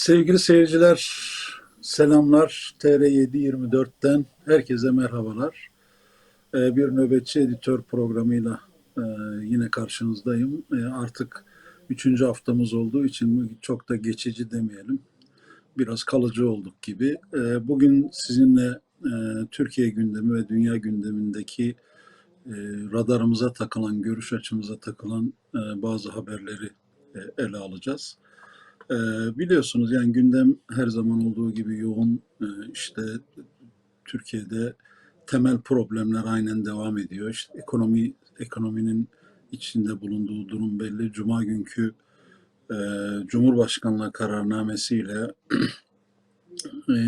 Sevgili seyirciler, selamlar. TR724'ten herkese merhabalar. Ee, Bir nöbetçi editör programıyla e, yine karşınızdayım. E, Artık üçüncü haftamız olduğu için çok da geçici demeyelim. Biraz kalıcı olduk gibi. E, Bugün sizinle Türkiye gündemi ve dünya gündemindeki radarımıza takılan, görüş açımıza takılan bazı haberleri ele alacağız. Ee, biliyorsunuz yani gündem her zaman olduğu gibi yoğun. Ee, işte Türkiye'de temel problemler aynen devam ediyor. İşte ekonomi ekonominin içinde bulunduğu durum belli. Cuma günkü e, Cumhurbaşkanlığı kararnamesiyle e,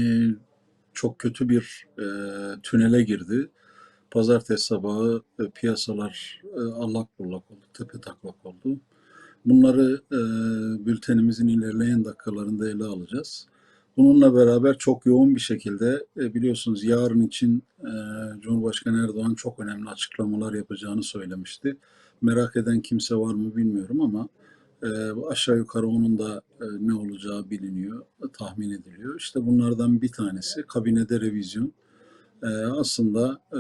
çok kötü bir e, tünele girdi. Pazartesi sabahı e, piyasalar e, allak bullak oldu, tepe taklak oldu. Bunları e, bültenimizin ilerleyen dakikalarında ele alacağız. Bununla beraber çok yoğun bir şekilde e, biliyorsunuz yarın için e, Cumhurbaşkanı Erdoğan çok önemli açıklamalar yapacağını söylemişti. Merak eden kimse var mı bilmiyorum ama e, aşağı yukarı onun da e, ne olacağı biliniyor, tahmin ediliyor. İşte bunlardan bir tanesi kabinede revizyon. E, aslında e,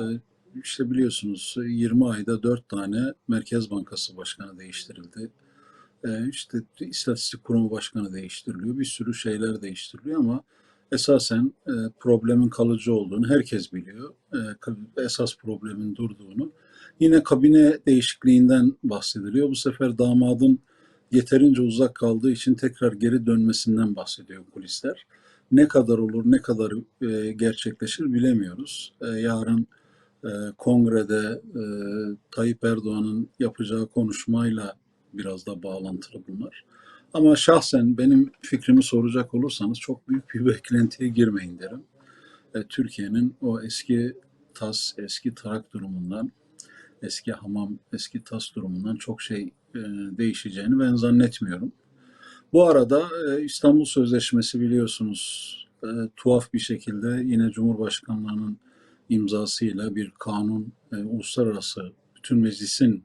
işte biliyorsunuz 20 ayda 4 tane Merkez Bankası Başkanı değiştirildi. Ee, işte İstatistik Kurumu Başkanı değiştiriliyor. Bir sürü şeyler değiştiriliyor ama esasen e, problemin kalıcı olduğunu herkes biliyor. E, esas problemin durduğunu. Yine kabine değişikliğinden bahsediliyor. Bu sefer damadın yeterince uzak kaldığı için tekrar geri dönmesinden bahsediyor kulisler. Ne kadar olur, ne kadar e, gerçekleşir bilemiyoruz. E, yarın e, kongrede e, Tayyip Erdoğan'ın yapacağı konuşmayla biraz da bağlantılı bunlar. Ama şahsen benim fikrimi soracak olursanız çok büyük bir beklentiye girmeyin derim. E, Türkiye'nin o eski tas, eski tarak durumundan, eski hamam, eski tas durumundan çok şey e, değişeceğini ben zannetmiyorum. Bu arada e, İstanbul Sözleşmesi biliyorsunuz e, tuhaf bir şekilde yine Cumhurbaşkanlığının imzasıyla bir kanun, e, uluslararası bütün meclisin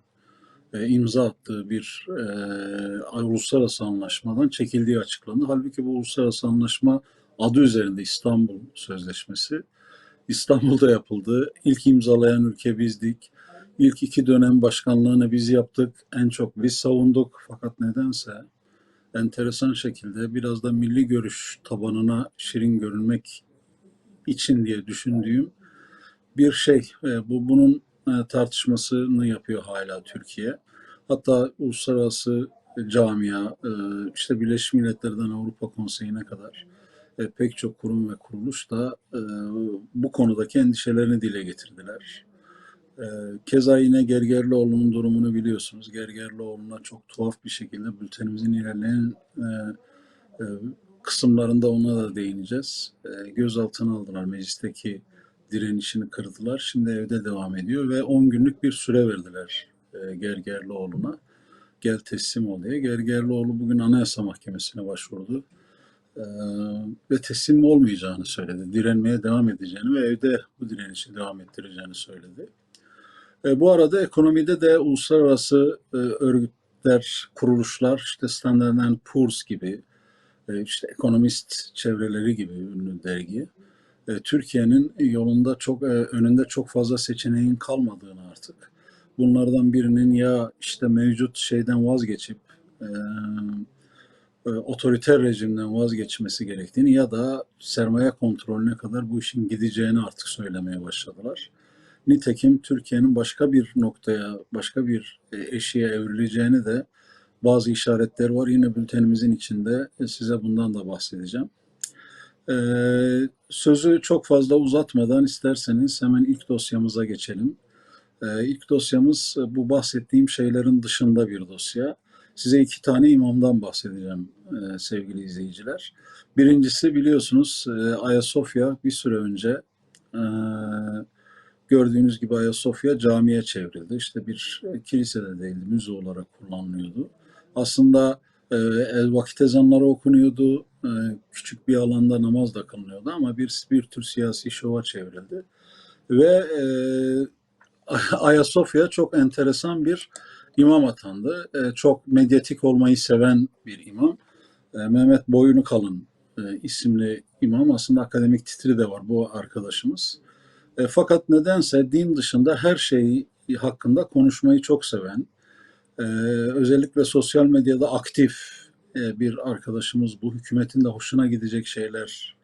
e, imza attığı bir e, uluslararası anlaşmadan çekildiği açıklandı. Halbuki bu uluslararası anlaşma adı üzerinde İstanbul Sözleşmesi. İstanbul'da yapıldı. İlk imzalayan ülke bizdik. İlk iki dönem başkanlığını biz yaptık. En çok biz savunduk. Fakat nedense enteresan şekilde biraz da milli görüş tabanına şirin görünmek için diye düşündüğüm bir şey. E, bu bunun tartışmasını yapıyor hala Türkiye. Hatta uluslararası camia, e, işte Birleşmiş Milletler'den Avrupa Konseyi'ne kadar e, pek çok kurum ve kuruluş da bu konudaki endişelerini dile getirdiler. Keza yine Gergerlioğlu'nun durumunu biliyorsunuz. Gergerlioğlu'na çok tuhaf bir şekilde bültenimizin ilerleyen kısımlarında ona da değineceğiz. Gözaltına aldılar meclisteki direnişini kırdılar. Şimdi evde devam ediyor ve 10 günlük bir süre verdiler e, Gergerlioğlu'na. Gel teslim ol diye. Gergerlioğlu bugün Anayasa Mahkemesi'ne başvurdu. E, ve teslim olmayacağını söyledi. Direnmeye devam edeceğini ve evde bu direnişi devam ettireceğini söyledi. E, bu arada ekonomide de uluslararası e, örgütler, kuruluşlar, işte Standard Poor's gibi, işte ekonomist çevreleri gibi ünlü dergi, Türkiye'nin yolunda çok e, önünde çok fazla seçeneğin kalmadığını artık bunlardan birinin ya işte mevcut şeyden vazgeçip e, e, otoriter rejimden vazgeçmesi gerektiğini ya da sermaye kontrolüne kadar bu işin gideceğini artık söylemeye başladılar. Nitekim Türkiye'nin başka bir noktaya, başka bir eşiğe evrileceğini de bazı işaretler var. Yine bültenimizin içinde size bundan da bahsedeceğim. Ee, sözü çok fazla uzatmadan isterseniz hemen ilk dosyamıza geçelim. Ee, ilk dosyamız e, bu bahsettiğim şeylerin dışında bir dosya. Size iki tane imamdan bahsedeceğim e, sevgili izleyiciler. Birincisi biliyorsunuz e, Ayasofya bir süre önce e, gördüğünüz gibi Ayasofya camiye çevrildi. İşte bir kilisede değildi, müze olarak kullanılıyordu. Aslında e, vakit ezanları okunuyordu, küçük bir alanda namaz da kılınıyordu ama bir, bir tür siyasi şova çevrildi. Ve e, Ayasofya çok enteresan bir imam atandı. E, çok medyatik olmayı seven bir imam. E, Mehmet Boyunu Kalın e, isimli imam aslında akademik titri de var bu arkadaşımız. E, fakat nedense din dışında her şey hakkında konuşmayı çok seven, e, özellikle sosyal medyada aktif bir arkadaşımız bu. Hükümetin de hoşuna gidecek şeyler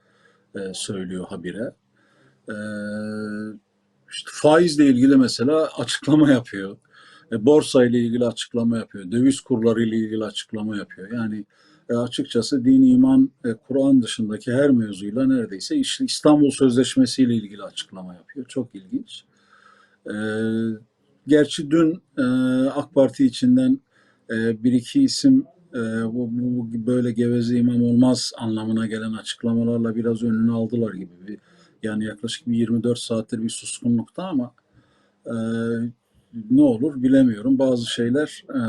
e, söylüyor habire. E, işte faizle ilgili mesela açıklama yapıyor. E, borsa ile ilgili açıklama yapıyor. Döviz kurları ile ilgili açıklama yapıyor. Yani e, açıkçası din, iman, e, Kur'an dışındaki her mevzuyla neredeyse İstanbul Sözleşmesi ile ilgili açıklama yapıyor. Çok ilginç. E, gerçi dün e, AK Parti içinden e, bir iki isim e, bu, bu böyle geveze imam olmaz anlamına gelen açıklamalarla biraz önünü aldılar gibi bir yani yaklaşık bir 24 saattir bir suskunlukta ama e, ne olur bilemiyorum. Bazı şeyler e,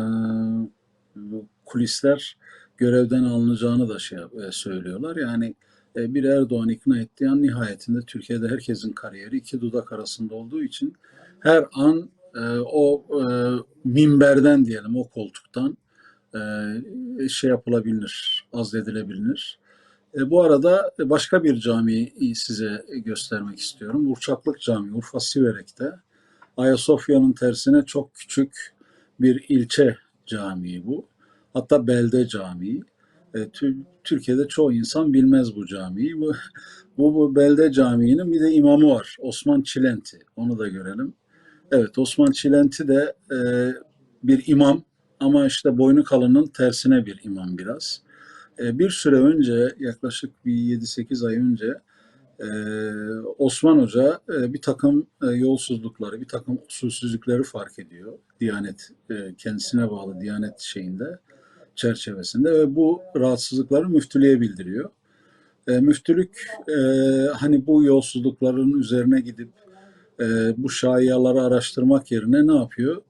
kulisler görevden alınacağını da şey e, söylüyorlar. Yani e, bir Erdoğan ikna ettiği an nihayetinde Türkiye'de herkesin kariyeri iki dudak arasında olduğu için her an e, o e, minberden diyelim o koltuktan şey yapılabilir, azledilebilir. E, bu arada başka bir camiyi size göstermek istiyorum. Urçaklık Camii, Urfa Siverek'te. Ayasofya'nın tersine çok küçük bir ilçe camii bu. Hatta belde camii. E, Türkiye'de çoğu insan bilmez bu camiyi. Bu, bu, bu belde camiinin bir de imamı var. Osman Çilenti. Onu da görelim. Evet Osman Çilenti de e, bir imam ama işte boynu kalının tersine bir imam biraz. E, bir süre önce yaklaşık bir 7-8 ay önce e, Osman Hoca e, bir takım e, yolsuzlukları, bir takım usulsüzlükleri fark ediyor. Diyanet e, kendisine bağlı Diyanet şeyinde çerçevesinde ve bu rahatsızlıkları müftülüğe bildiriyor. E, müftülük e, hani bu yolsuzlukların üzerine gidip e, bu şayiaları araştırmak yerine ne yapıyor?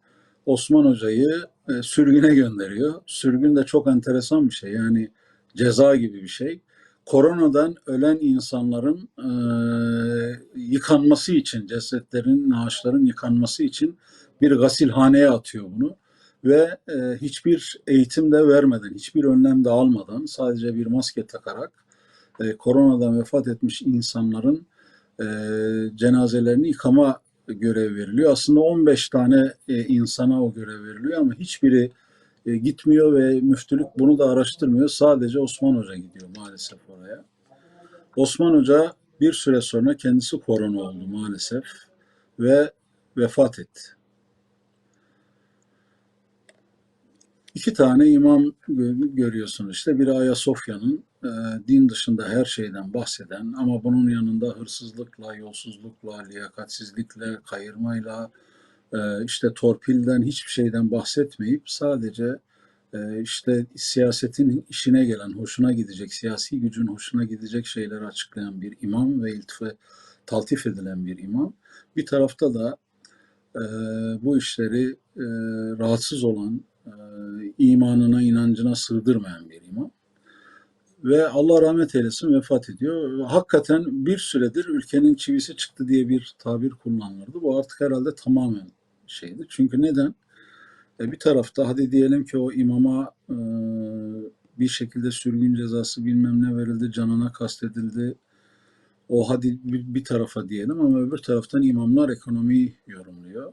Osman Hoca'yı e, sürgüne gönderiyor. Sürgün de çok enteresan bir şey. Yani ceza gibi bir şey. Koronadan ölen insanların e, yıkanması için, cesetlerin, naaşların yıkanması için bir gasilhaneye atıyor bunu. Ve e, hiçbir eğitim de vermeden, hiçbir önlem de almadan sadece bir maske takarak e, koronadan vefat etmiş insanların e, cenazelerini yıkama görev veriliyor. Aslında 15 tane e, insana o görev veriliyor ama hiçbiri e, gitmiyor ve müftülük bunu da araştırmıyor. Sadece Osman Hoca gidiyor maalesef oraya. Osman Hoca bir süre sonra kendisi korona oldu maalesef ve vefat etti. İki tane imam görüyorsunuz işte. Biri Ayasofya'nın e, din dışında her şeyden bahseden ama bunun yanında hırsızlıkla, yolsuzlukla, liyakatsizlikle, kayırmayla, e, işte torpilden hiçbir şeyden bahsetmeyip sadece e, işte siyasetin işine gelen, hoşuna gidecek, siyasi gücün hoşuna gidecek şeyleri açıklayan bir imam ve iltife, taltif edilen bir imam. Bir tarafta da e, bu işleri rahatsız olan, imanına, inancına sığdırmayan bir imam. Ve Allah rahmet eylesin vefat ediyor. Hakikaten bir süredir ülkenin çivisi çıktı diye bir tabir kullanılırdı. Bu artık herhalde tamamen şeydi. Çünkü neden? E, bir tarafta hadi diyelim ki o imama e, bir şekilde sürgün cezası bilmem ne verildi, canına kastedildi. O hadi bir, bir tarafa diyelim ama öbür taraftan imamlar ekonomiyi yorumluyor.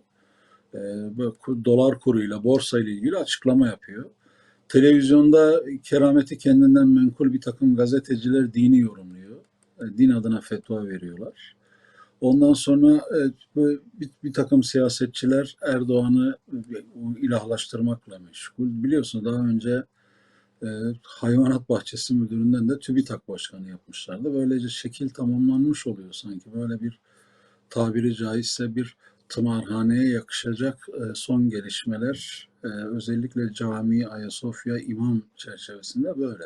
E, dolar kuruyla, borsa ile ilgili açıklama yapıyor. Televizyonda kerameti kendinden menkul bir takım gazeteciler dini yorumluyor. E, din adına fetva veriyorlar. Ondan sonra bir, bir takım siyasetçiler Erdoğan'ı ilahlaştırmakla meşgul. Biliyorsunuz daha önce e, hayvanat bahçesi müdüründen de TÜBİTAK başkanı yapmışlardı. Böylece şekil tamamlanmış oluyor sanki. Böyle bir tabiri caizse bir tımarhaneye yakışacak e, son gelişmeler e, özellikle cami, Ayasofya, imam çerçevesinde böyle.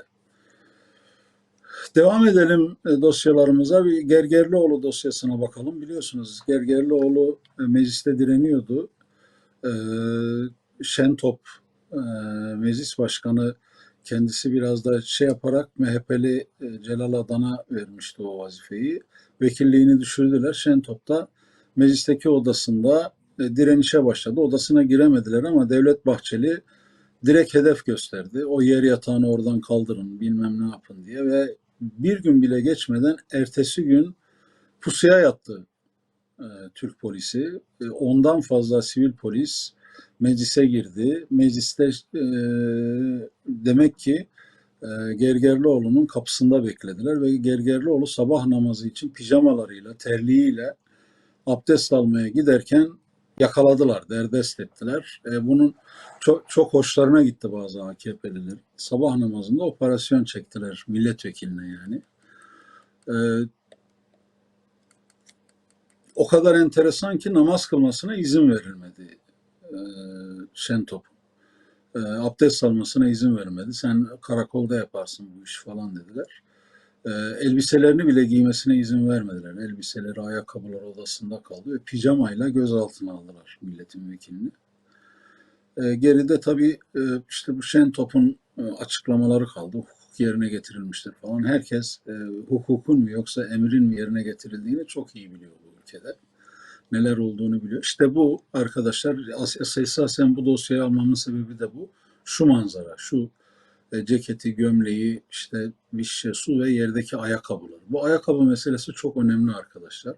Devam edelim e, dosyalarımıza. Bir Gergerlioğlu dosyasına bakalım. Biliyorsunuz Gergerlioğlu mecliste direniyordu. Şentop meclis başkanı kendisi biraz da şey yaparak MHP'li Celal Adan'a vermişti o vazifeyi. Vekilliğini düşürdüler. Şentop'ta meclisteki odasında direnişe başladı. Odasına giremediler ama Devlet Bahçeli direkt hedef gösterdi. O yer yatağını oradan kaldırın bilmem ne yapın diye ve bir gün bile geçmeden ertesi gün pusuya yattı e, Türk polisi. E, ondan fazla sivil polis meclise girdi. Mecliste e, demek ki e, Gergerlioğlu'nun kapısında beklediler ve Gergerlioğlu sabah namazı için pijamalarıyla, terliğiyle abdest almaya giderken yakaladılar, derdest ettiler. E, bunun çok, çok hoşlarına gitti bazı AKP'liler. Sabah namazında operasyon çektiler milletvekiline yani. E, o kadar enteresan ki namaz kılmasına izin verilmedi e, Şentop'un. E, abdest almasına izin vermedi. Sen karakolda yaparsın bu iş falan dediler. E, elbiselerini bile giymesine izin vermediler. Elbiseleri, ayakkabıları odasında kaldı ve pijamayla gözaltına aldılar milletin vekilini. E, geride tabii e, işte bu Şentop'un e, açıklamaları kaldı. Hukuk yerine getirilmiştir falan. Herkes e, hukukun mu yoksa emrin mi yerine getirildiğini çok iyi biliyor bu ülkede. Neler olduğunu biliyor. İşte bu arkadaşlar es- esasen bu dosyayı almamın sebebi de bu. Şu manzara, şu ceketi, gömleği, işte bir şişe su ve yerdeki ayakkabılar. Bu ayakkabı meselesi çok önemli arkadaşlar.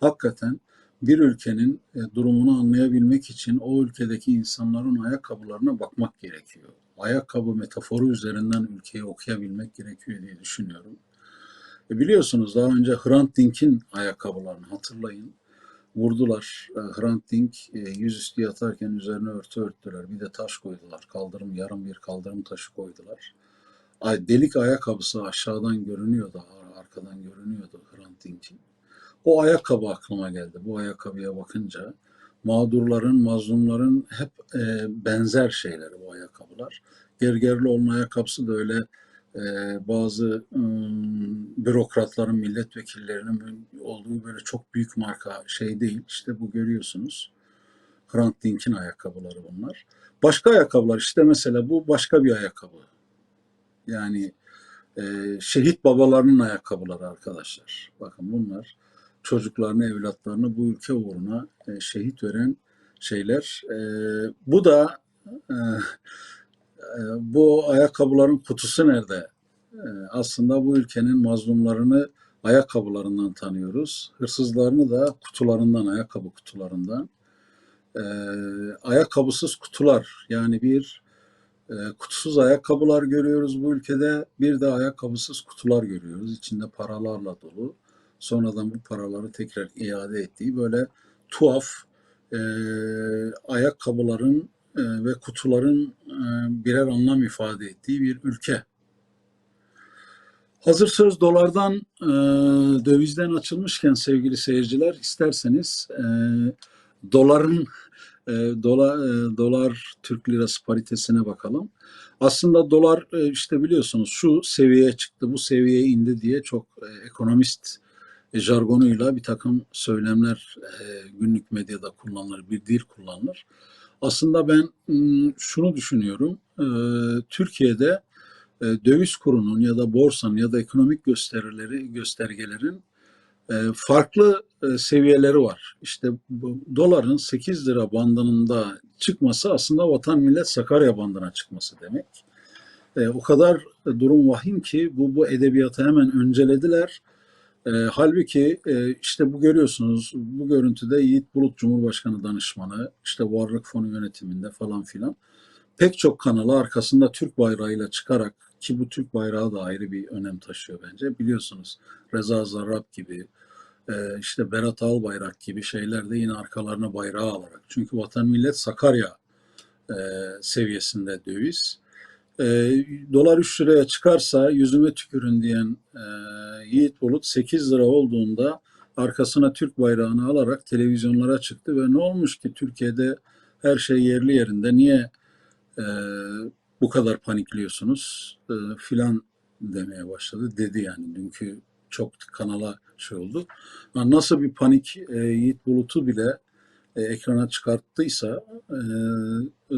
Hakikaten bir ülkenin e, durumunu anlayabilmek için o ülkedeki insanların ayakkabılarına bakmak gerekiyor. Ayakkabı metaforu üzerinden ülkeyi okuyabilmek gerekiyor diye düşünüyorum. E, biliyorsunuz daha önce Hrant Dink'in ayakkabılarını hatırlayın. Vurdular. E, Hrant Dink e, yüzüstü yatarken üzerine örtü örttüler. Bir de taş koydular. Kaldırım, yarım bir kaldırım taşı koydular. Ay, delik ayakkabısı aşağıdan görünüyordu, ar- arkadan görünüyordu Hrant Dink'in. O ayakkabı aklıma geldi. Bu ayakkabıya bakınca mağdurların, mazlumların hep e, benzer şeyleri bu ayakkabılar. Gergerlioğlu'nun ayakkabısı da öyle e, bazı ım, bürokratların, milletvekillerinin olduğu böyle çok büyük marka şey değil. İşte bu görüyorsunuz. Hrant Dink'in ayakkabıları bunlar. Başka ayakkabılar işte mesela bu başka bir ayakkabı. Yani e, şehit babalarının ayakkabıları arkadaşlar. Bakın bunlar çocuklarını, evlatlarını bu ülke uğruna e, şehit veren şeyler. E, bu da e, bu ayakkabıların kutusu nerede? E, aslında bu ülkenin mazlumlarını ayakkabılarından tanıyoruz. Hırsızlarını da kutularından, ayakkabı kutularından. E, ayakkabısız kutular yani bir e, kutusuz ayakkabılar görüyoruz bu ülkede. Bir de ayakkabısız kutular görüyoruz. İçinde paralarla dolu. Sonradan bu paraları tekrar iade ettiği böyle tuhaf e, ayakkabıların ve kutuların e, birer anlam ifade ettiği bir ülke. Hazır söz dolardan, e, dövizden açılmışken sevgili seyirciler isterseniz e, doların e, dolar, e, dolar Türk lirası paritesine bakalım. Aslında dolar e, işte biliyorsunuz şu seviyeye çıktı, bu seviyeye indi diye çok e, ekonomist e, jargonuyla bir takım söylemler e, günlük medyada kullanılır, bir dil kullanılır. Aslında ben şunu düşünüyorum, Türkiye'de döviz kurunun ya da borsanın ya da ekonomik gösterileri göstergelerin farklı seviyeleri var. İşte doların 8 lira bandında çıkması aslında vatan millet Sakarya bandına çıkması demek. O kadar durum vahim ki bu bu edebiyatı hemen öncelediler. E, halbuki e, işte bu görüyorsunuz bu görüntüde Yiğit Bulut Cumhurbaşkanı danışmanı işte Varlık Fonu yönetiminde falan filan pek çok kanalı arkasında Türk bayrağıyla çıkarak ki bu Türk bayrağı da ayrı bir önem taşıyor bence. Biliyorsunuz Reza Zarrab gibi e, işte Berat Albayrak gibi şeyler de yine arkalarına bayrağı alarak. Çünkü vatan millet Sakarya e, seviyesinde döviz. E, dolar 3 liraya çıkarsa yüzüme tükürün diyen e, Yiğit Bulut 8 lira olduğunda arkasına Türk bayrağını alarak televizyonlara çıktı ve ne olmuş ki Türkiye'de her şey yerli yerinde niye e, bu kadar panikliyorsunuz e, filan demeye başladı dedi yani dünkü çok kanala şey oldu. Ha, Nasıl bir panik e, Yiğit Bulut'u bile e, ekrana çıkarttıysa e,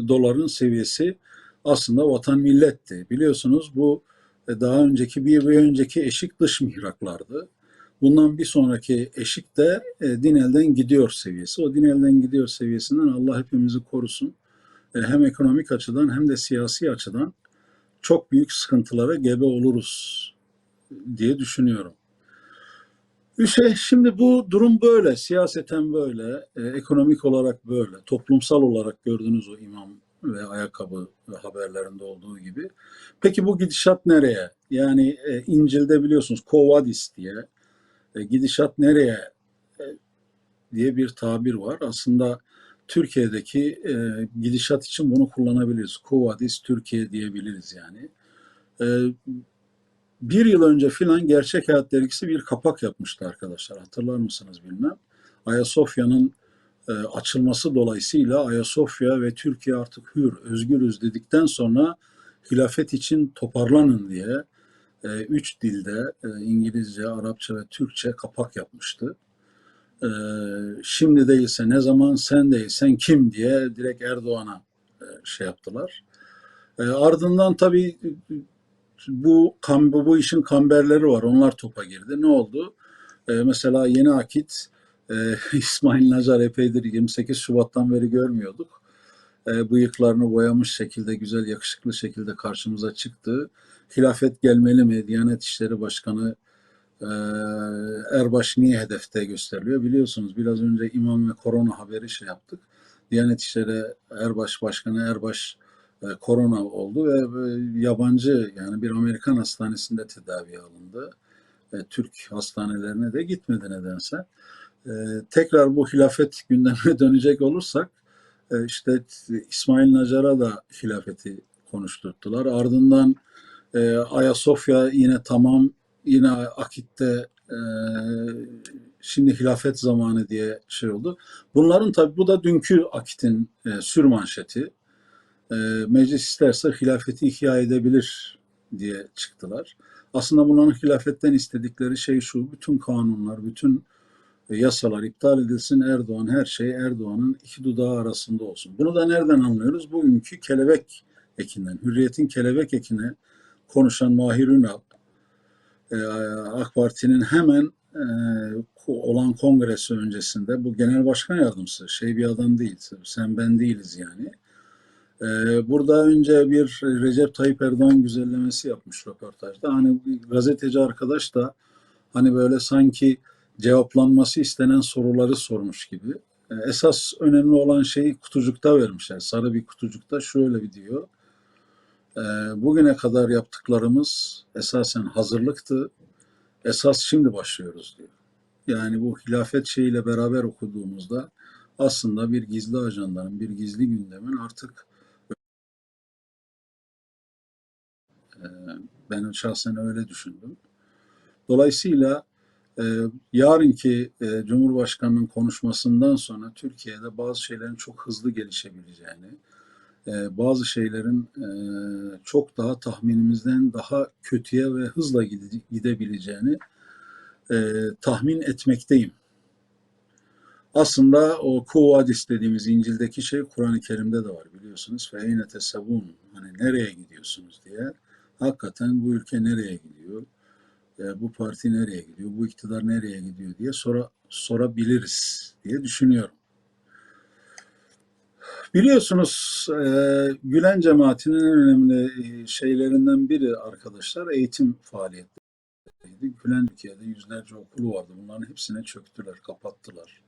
doların seviyesi aslında vatan milletti. Biliyorsunuz bu e, daha önceki bir ve önceki eşik dış mihraklardı. Bundan bir sonraki eşik de e, din elden gidiyor seviyesi. O din elden gidiyor seviyesinden Allah hepimizi korusun. E, hem ekonomik açıdan hem de siyasi açıdan çok büyük sıkıntılara gebe oluruz diye düşünüyorum. Şey, şimdi bu durum böyle, siyaseten böyle, e, ekonomik olarak böyle, toplumsal olarak gördüğünüz o imam ve ayakkabı haberlerinde olduğu gibi. Peki bu gidişat nereye? Yani e, İncil'de biliyorsunuz Kovadis diye e, gidişat nereye e, diye bir tabir var. Aslında Türkiye'deki e, gidişat için bunu kullanabiliriz. Kovadis Türkiye diyebiliriz yani. E, bir yıl önce filan Gerçek Hayat Dergisi bir kapak yapmıştı arkadaşlar. Hatırlar mısınız bilmem. Ayasofya'nın açılması dolayısıyla Ayasofya ve Türkiye artık hür, özgürüz dedikten sonra hilafet için toparlanın diye e, üç dilde e, İngilizce, Arapça ve Türkçe kapak yapmıştı. E, şimdi değilse ne zaman sen değilsen kim diye direkt Erdoğan'a e, şey yaptılar. E, ardından tabii bu bu, işin kamberleri var. Onlar topa girdi. Ne oldu? E, mesela Yeni Akit e, İsmail Nacar epeydir 28 Şubat'tan beri görmüyorduk. E, bıyıklarını boyamış şekilde güzel yakışıklı şekilde karşımıza çıktı. Hilafet gelmeli mi? Diyanet İşleri Başkanı e, Erbaş niye hedefte gösteriliyor? Biliyorsunuz biraz önce imam ve korona haberi şey yaptık. Diyanet İşleri Erbaş Başkanı Erbaş e, korona oldu ve e, yabancı yani bir Amerikan hastanesinde tedavi alındı. E, Türk hastanelerine de gitmedi nedense. Tekrar bu hilafet gündemine dönecek olursak işte İsmail Nacar'a da hilafeti konuşturttular. Ardından Ayasofya yine tamam yine Akit'te şimdi hilafet zamanı diye şey oldu. Bunların tabi bu da dünkü Akit'in sür manşeti e, meclis isterse hilafeti ihya edebilir diye çıktılar. Aslında bunların hilafetten istedikleri şey şu, bütün kanunlar, bütün yasalar iptal edilsin, Erdoğan her şey Erdoğan'ın iki dudağı arasında olsun. Bunu da nereden anlıyoruz? Bugünkü kelebek ekinden, hürriyetin kelebek ekine konuşan Mahir Ünal, e, AK Parti'nin hemen e, olan kongresi öncesinde bu genel başkan yardımcısı şey bir adam değil, sen ben değiliz yani burada önce bir Recep Tayyip Erdoğan güzellemesi yapmış röportajda. Hani gazeteci arkadaş da hani böyle sanki cevaplanması istenen soruları sormuş gibi. Ee, esas önemli olan şeyi kutucukta vermişler. Sarı bir kutucukta şöyle bir diyor. Ee, bugüne kadar yaptıklarımız esasen hazırlıktı. Esas şimdi başlıyoruz diyor. Yani bu hilafet şeyiyle beraber okuduğumuzda aslında bir gizli ajandanın, bir gizli gündemin artık Ee, ben şahsen öyle düşündüm. Dolayısıyla e, yarınki e, Cumhurbaşkanı'nın konuşmasından sonra Türkiye'de bazı şeylerin çok hızlı gelişebileceğini, e, bazı şeylerin e, çok daha tahminimizden daha kötüye ve hızla gidebileceğini tahmin etmekteyim. Aslında o kuvadis dediğimiz İncil'deki şey Kur'an-ı Kerim'de de var biliyorsunuz. Feyne tesebun hani nereye gidiyorsunuz diye hakikaten bu ülke nereye gidiyor, e, bu parti nereye gidiyor, bu iktidar nereye gidiyor diye sora, sorabiliriz diye düşünüyorum. Biliyorsunuz e, Gülen cemaatinin en önemli e, şeylerinden biri arkadaşlar eğitim faaliyetleriydi. Gülen Türkiye'de yüzlerce okulu vardı. Bunların hepsine çöktüler, kapattılar.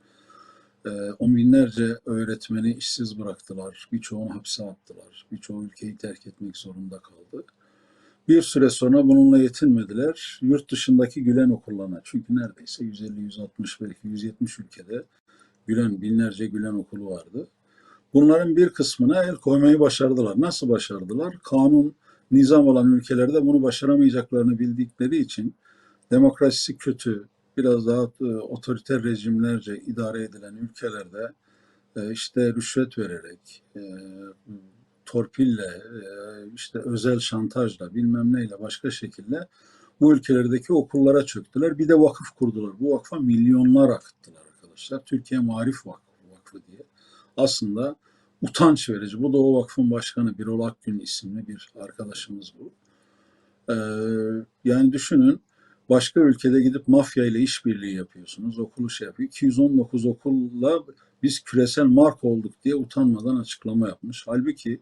E, on binlerce öğretmeni işsiz bıraktılar. Birçoğunu hapse attılar. Birçoğu ülkeyi terk etmek zorunda kaldı. Bir süre sonra bununla yetinmediler. Yurt dışındaki Gülen okullarına çünkü neredeyse 150, 160 belki 170 ülkede Gülen, binlerce Gülen okulu vardı. Bunların bir kısmına el koymayı başardılar. Nasıl başardılar? Kanun, nizam olan ülkelerde bunu başaramayacaklarını bildikleri için demokrasisi kötü, biraz daha e, otoriter rejimlerce idare edilen ülkelerde e, işte rüşvet vererek, e, torpille, e, işte özel şantajla, bilmem neyle başka şekilde bu ülkelerdeki okullara çöktüler. Bir de vakıf kurdular. Bu vakfa milyonlar akıttılar arkadaşlar. Türkiye Marif Vakfı, Vakfı diye. Aslında utanç verici. Bu da o vakfın başkanı Birol Akgün isimli bir arkadaşımız bu. Ee, yani düşünün başka ülkede gidip mafya ile işbirliği yapıyorsunuz. Okulu şey yapıyor. 219 okulla biz küresel mark olduk diye utanmadan açıklama yapmış. Halbuki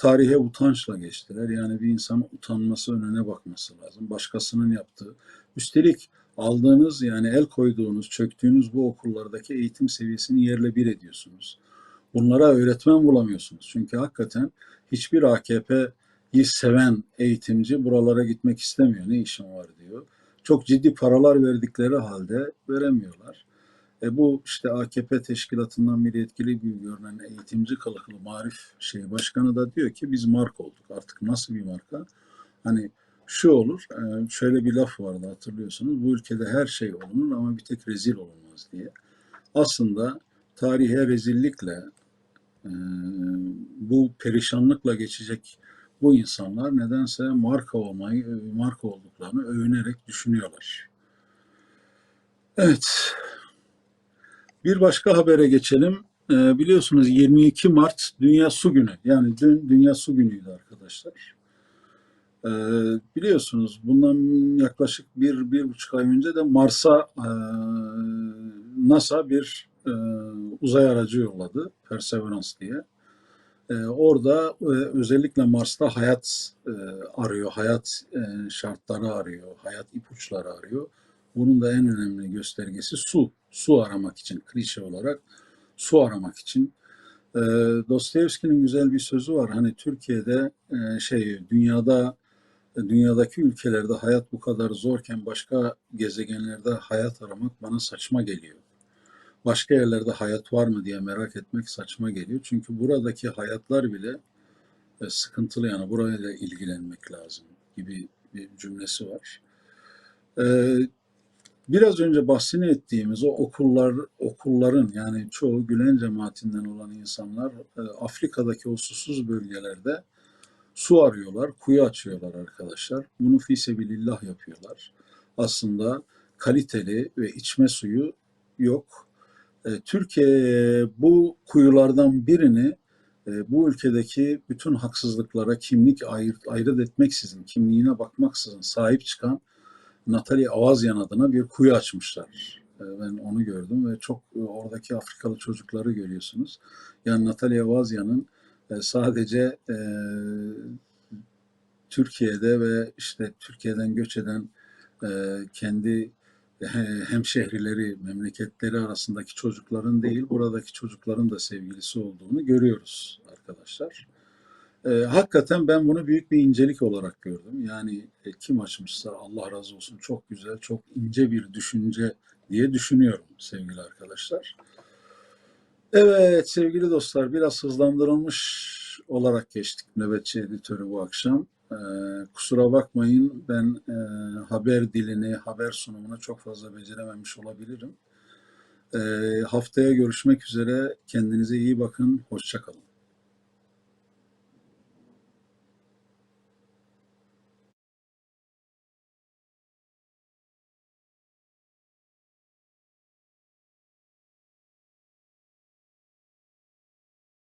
tarihe utançla geçtiler. Yani bir insan utanması önüne bakması lazım. Başkasının yaptığı. Üstelik aldığınız yani el koyduğunuz, çöktüğünüz bu okullardaki eğitim seviyesini yerle bir ediyorsunuz. Bunlara öğretmen bulamıyorsunuz. Çünkü hakikaten hiçbir AKP'yi seven eğitimci buralara gitmek istemiyor. Ne işim var diyor. Çok ciddi paralar verdikleri halde veremiyorlar. E bu işte AKP teşkilatından bir yetkili bir görünen eğitimci kılıklı marif şey başkanı da diyor ki biz marka olduk. Artık nasıl bir marka? Hani şu olur, e, şöyle bir laf vardı hatırlıyorsunuz. Bu ülkede her şey olunur ama bir tek rezil olunmaz diye. Aslında tarihe rezillikle, e, bu perişanlıkla geçecek bu insanlar nedense marka olmayı, marka olduklarını övünerek düşünüyorlar. Evet, bir başka habere geçelim. Ee, biliyorsunuz 22 Mart Dünya Su Günü. Yani dün Dünya Su Günü'ydü arkadaşlar. Ee, biliyorsunuz bundan yaklaşık bir, bir buçuk ay önce de Mars'a e, NASA bir e, uzay aracı yolladı. Perseverance diye. Ee, orada e, özellikle Mars'ta hayat e, arıyor, hayat e, şartları arıyor, hayat ipuçları arıyor. Bunun da en önemli göstergesi su. Su aramak için, klişe olarak su aramak için. E, Dostoyevski'nin güzel bir sözü var. Hani Türkiye'de e, şey dünyada dünyadaki ülkelerde hayat bu kadar zorken başka gezegenlerde hayat aramak bana saçma geliyor. Başka yerlerde hayat var mı diye merak etmek saçma geliyor. Çünkü buradaki hayatlar bile e, sıkıntılı yani burayla ilgilenmek lazım gibi bir cümlesi var. Biraz önce bahsini ettiğimiz o okullar okulların yani çoğu Gülen cemaatinden olan insanlar e, Afrika'daki o susuz bölgelerde su arıyorlar, kuyu açıyorlar arkadaşlar. Bunu fisebilillah yapıyorlar. Aslında kaliteli ve içme suyu yok. E, Türkiye bu kuyulardan birini e, bu ülkedeki bütün haksızlıklara kimlik ayırt, ayrıt etmeksizin, kimliğine bakmaksızın sahip çıkan Natalie Avazyan adına bir kuyu açmışlar. E, Ben onu gördüm ve çok e, oradaki Afrikalı çocukları görüyorsunuz. Yani Natalie Avazyan'ın e, sadece e, Türkiye'de ve işte Türkiye'den göç eden e, kendi hemşehrileri, memleketleri arasındaki çocukların değil, buradaki çocukların da sevgilisi olduğunu görüyoruz arkadaşlar. E, hakikaten ben bunu büyük bir incelik olarak gördüm. Yani e, kim açmışsa Allah razı olsun çok güzel, çok ince bir düşünce diye düşünüyorum sevgili arkadaşlar. Evet sevgili dostlar biraz hızlandırılmış olarak geçtik nöbetçi editörü bu akşam. Ee, kusura bakmayın ben e, haber dilini, haber sunumunu çok fazla becerememiş olabilirim. Ee, haftaya görüşmek üzere. Kendinize iyi bakın. Hoşçakalın.